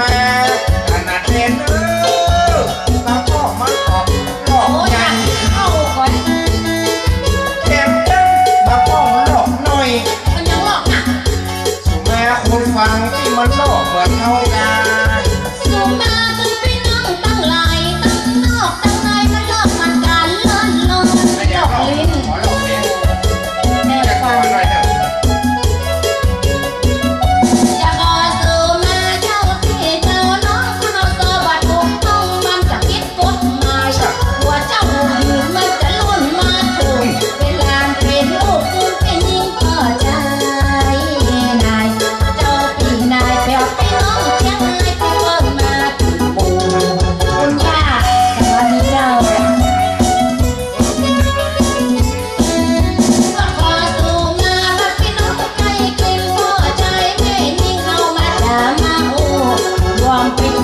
ขนาเด่นเออตาพ่มาออกหอกใหญ่เข้าก่นแก้มตั้งตาพ่อมาหอหน่อยมันยังหลออะสุมาคนฟังที่มันหลอกเหมือนเท่ากันสุมา Thank you.